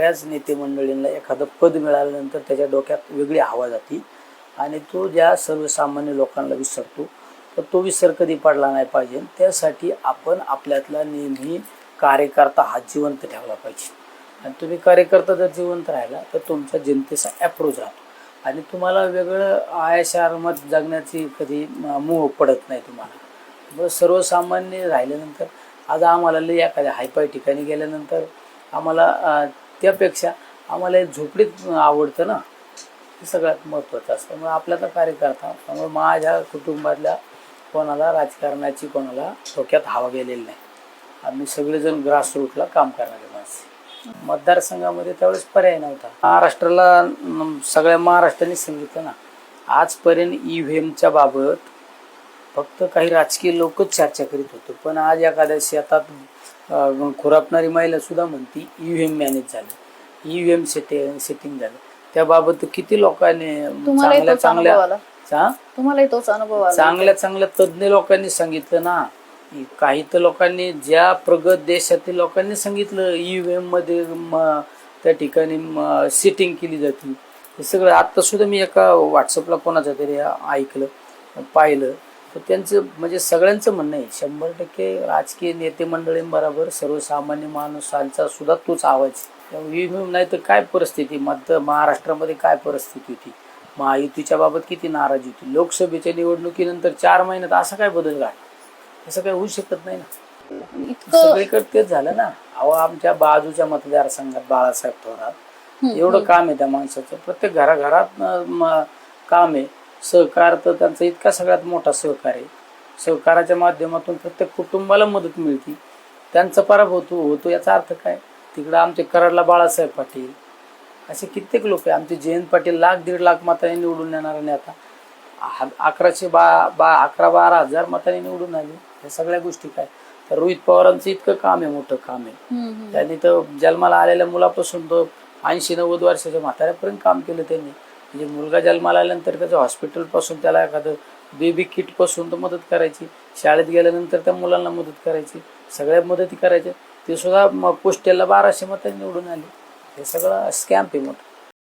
बऱ्याच नेते मंडळींना एखादं पद मिळाल्यानंतर त्याच्या डोक्यात वेगळी हवा जाते आणि तो ज्या सर्वसामान्य लोकांना विसरतो तर तो विसर कधी पडला नाही पाहिजे. त्यासाठी आपण आपल्यातला नेहमी कार्यकर्ता हा जिवंत ठेवला पाहिजे. आणि तुम्ही कार्यकर्ता जर जिवंत राहिला तर तुमचा जनतेचा अप्रोच राहतो. आणि तुम्हाला वेगळं आयाशारमत जगण्याची कधी मोह पडत नाही तुम्हाला. मग सर्वसामान्य राहिल्यानंतर आज आम्हाला लई एखाद्या हायपाय ठिकाणी गेल्यानंतर आम्हाला त्यापेक्षा आम्हाला झोपडीत आवडतं ना हे सगळ्यात महत्त्वाचं असतं. मग तर कार्यकर्ता त्यामुळे माझ्या कुटुंबातल्या कोणाला राजकारणाची कोणाला डोक्यात हवा गेलेली नाही. आम्ही सगळेजण ग्रासरूटला काम करणारे माणसे. मतदारसंघामध्ये त्यावेळेस पर्याय नव्हता. महाराष्ट्राला सगळ्या महाराष्ट्राने सांगितलं ना आजपर्यंत ई व्ही एमच्या बाबत फक्त काही राजकीय लोकच चर्चा करीत होते. पण आज एखाद्या शेतात खुरापणारी महिला सुद्धा म्हणती ई व्ही एम मॅनेज झालं. E V M setting setting झालं. त्याबाबत किती लोकांनी चांगल्या चांगल्या तुम्हालाही तोच अनुभव चांगल्या चांगल्या तज्ज्ञ लोकांनी सांगितलं ना. काही तर लोकांनी ज्या प्रगत देशातील लोकांनी सांगितलं ईव्हीएममध्ये म- त्या ठिकाणी सिटिंग केली जाते. हे सगळं आता सुद्धा मी एका व्हॉट्सअपला कोणाचं तरी ऐकलं पाहिलं. तर त्यांचं म्हणजे सगळ्यांचं म्हणणं आहे शंभर टक्के राजकीय नेते मंडळींबरोबर सर्वसामान्य माणसांचा सुद्धा तोच आवाज ईव्हीएम नाही तर काय परिस्थिती? मध्य महाराष्ट्रामध्ये काय परिस्थिती होती? महायुतीच्या बाबत किती नाराजी होती? लोकसभेच्या निवडणुकीनंतर चार महिन्यात असा काय बदल घडला? असं काय होऊ शकत नाही ना. सगळीकडे तेच झालं ना. अहो आमच्या बाजूच्या मतदारसंघात बाळासाहेब थोरात. एवढं काम आहे त्या माणसाचं. प्रत्येक घराघरात काम आहे. सहकार तर त्यांचा इतका सगळ्यात मोठा सहकार आहे. सहकाराच्या माध्यमातून प्रत्येक कुटुंबाला मदत मिळते. त्यांचा पराभव होतो होतो याचा अर्थ काय? तिकडं आमचे कराडला बाळासाहेब पाटील. असे कित्येक लोक आहे आमचे जयंत पाटील लाख दीड लाख मतांनी निवडून येणार नेता अकराशे बा बा अकरा बारा हजार मतांनी निवडून आले. या सगळ्या गोष्टी काय? तर रोहित पवारांचं इतकं काम आहे मोठं काम आहे. त्यांनी तर जन्माला आलेल्या मुलापासून तो ऐंशी नव्वद वर्षाच्या म्हाताऱ्यापर्यंत काम केलं त्यांनी. म्हणजे मुलगा जन्माला आल्यानंतर त्याचं हॉस्पिटलपासून त्याला एखादं बेबी किटपासून तर मदत करायची. शाळेत गेल्यानंतर त्या मुलांना मदत करायची. सगळ्या मदती करायच्या. ते सुद्धा पोस्टेलला बाराशे मतांनी निवडून आले. हे सगळं स्कॅम्प आहे मोठं.